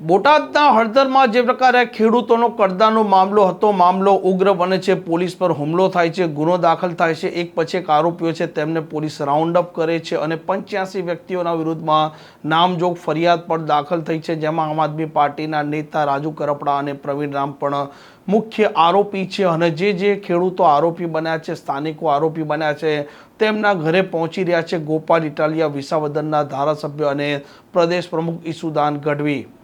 બોટાદના હળદરમાં જે પ્રકારે ખેડૂતોનો કરદાનો મામલો હતો, મામલો ઉગ્ર બને છે. પોલીસ પર હુમલો થાય છે, ગુનો દાખલ થાય છે. એક પછી એક આરોપીઓ છે, તેમને પોલીસ રાઉન્ડ અપ કરે છે અને પંચ્યાસી વ્યક્તિઓના વિરુદ્ધમાં નામજોગ ફરિયાદ પણ દાખલ થઈ છે. જેમાં આમ આદમી પાર્ટીના નેતા રાજુ કરપડા અને પ્રવીણ રામ પણ મુખ્ય આરોપી છે અને જે જે ખેડૂતો આરોપી બન્યા છે, સ્થાનિકો આરોપી બન્યા છે, તેમના ઘરે પહોંચી રહ્યા છે. ગોપાલ ઇટાલિયા વિસાવદનના ધારાસભ્ય અને પ્રદેશ પ્રમુખ ઈસુદાન ગઢવી.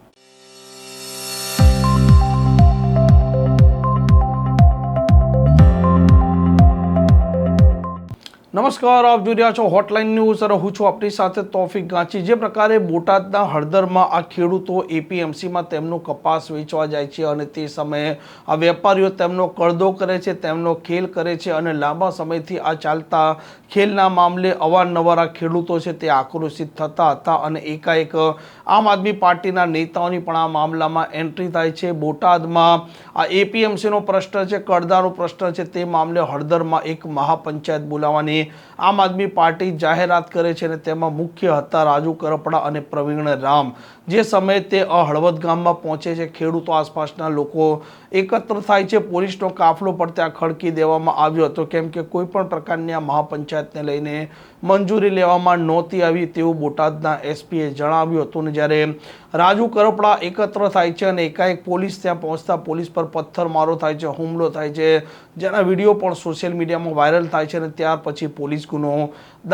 નમસ્કાર, આપ જોઈ રહ્યા છો હોટલાઇન ન્યૂઝ અને હું છું આપણી સાથે તોફિક ગાંચી. જે પ્રકારે બોટાદના હળદરમાં આ ખેડૂતો એપીએમસીમાં તેમનો કપાસ વેચવા જાય છે અને તે સમયે આ વેપારીઓ તેમનો કરદો કરે છે, તેમનો ખેલ કરે છે અને લાંબા સમયથી આ ચાલતા ખેલના મામલે અવારનવાર આ ખેડૂતો છે તે આક્રોશિત થતા હતા અને એકાએક આમ આદમી પાર્ટીના નેતાઓની પણ આ મામલામાં એન્ટ્રી થાય છે. બોટાદમાં આ એપીએમસીનો પ્રશ્ન છે, કરદાનો પ્રશ્ન છે. તે મામલે હળદરમાં એક મહાપંચાયત બોલાવવાની આમ આદમી પાર્ટી જાહેરાત કરે છે અને તેમાં મુખ્ય હતા રાજુ કરપડા અને પ્રવીણ રામ. જે સમયે તે હળવદ ગામમાં પહોંચે છે, ખેડૂતો આસપાસના લોકો એકત્ર થાય છે, પોલીસનો કાફલો પણ ત્યાં ખડકી દેવામાં આવ્યો હતો. કેમ કે કોઈ પણ પ્રકારની આ મહાપંચાયતને લઈને મંજૂરી લેવામાં નહોતી આવી તેવું બોટાદના એસપીએ જણાવ્યું હતું. ને જ્યારે રાજુ કરપડા એકત્ર થાય છે અને એકાએક પોલીસ ત્યાં પહોંચતા પોલીસ પર પથ્થરમારો થાય છે, હુમલો થાય છે, જેના વીડિયો પણ સોશિયલ મીડિયામાં વાયરલ થાય છે અને ત્યાર પછી પોલીસ ગુનો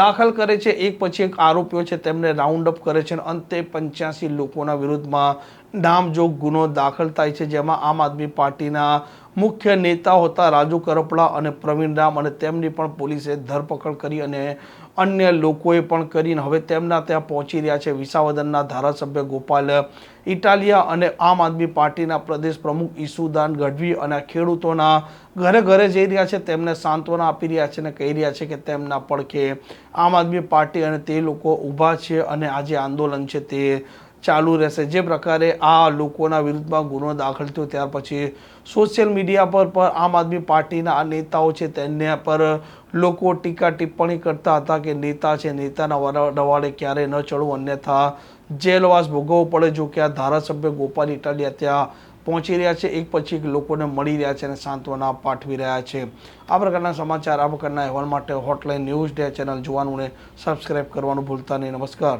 દાખલ કરે છે. એક પછી એક આરોપીઓ છે, તેમને રાઉન્ડ અપ કરે છે અને અંતે પંચ્યાસી લોકોના વિરુદ્ધમાં નામજોગ ગુનો દાખલ થાય છે. જેમાં આમ આદમી પાર્ટીના મુખ્ય નેતા હતા રાજુ કરપડા અને પ્રવીણ રામ અને તેમની પણ પોલીસે ધરપકડ કરી અને અન્ય લોકોએ પણ કરીને હવે તેમના ત્યાં પહોંચી રહ્યા છે. વિસાવદનના ધારાસભ્ય ગોપાલ ઇટાલિયા અને આમ આદમી પાર્ટીના પ્રદેશ પ્રમુખ ઈસુદાન ગઢવી અને ખેડૂતોના ઘરે ઘરે જઈ રહ્યા છે. તેમને સાંત્વના આપી રહ્યા છે અને કહી રહ્યા છે કે તેમના પડખે આમ આદમી પાર્ટી અને તે લોકો ઊભા છે અને આ જે આંદોલન છે તે ચાલુ રહેશે. જે પ્રકારે આ લોકોના વિરુદ્ધમાં ગુનો દાખલ થયો, ત્યાર પછી સોશિયલ મીડિયા પર પણ આમ આદમી પાર્ટીના આ નેતાઓ છે તેના પર લોકો ટીકા ટિપ્પણી કરતા હતા કે નેતા છે, નેતાના રવાડે ક્યારે ન ચડવું, અન્યથા જેલવાસ ભોગવવો પડે જો કે આ ધારાસભ્ય ગોપાલ ઇટાલિયા ત્યાં પહોંચી રહ્યા છે. એક પછી એક લોકોને મળી રહ્યા છે અને સાંત્વના પાઠવી રહ્યા છે. આ પ્રકારના સમાચાર આ પ્રકારના અહેવાલ માટે હોટલાઇન ન્યૂઝ ડે ચેનલ જોવાનું અને સબસ્ક્રાઈબ કરવાનું ભૂલતા નહીં. નમસ્કાર.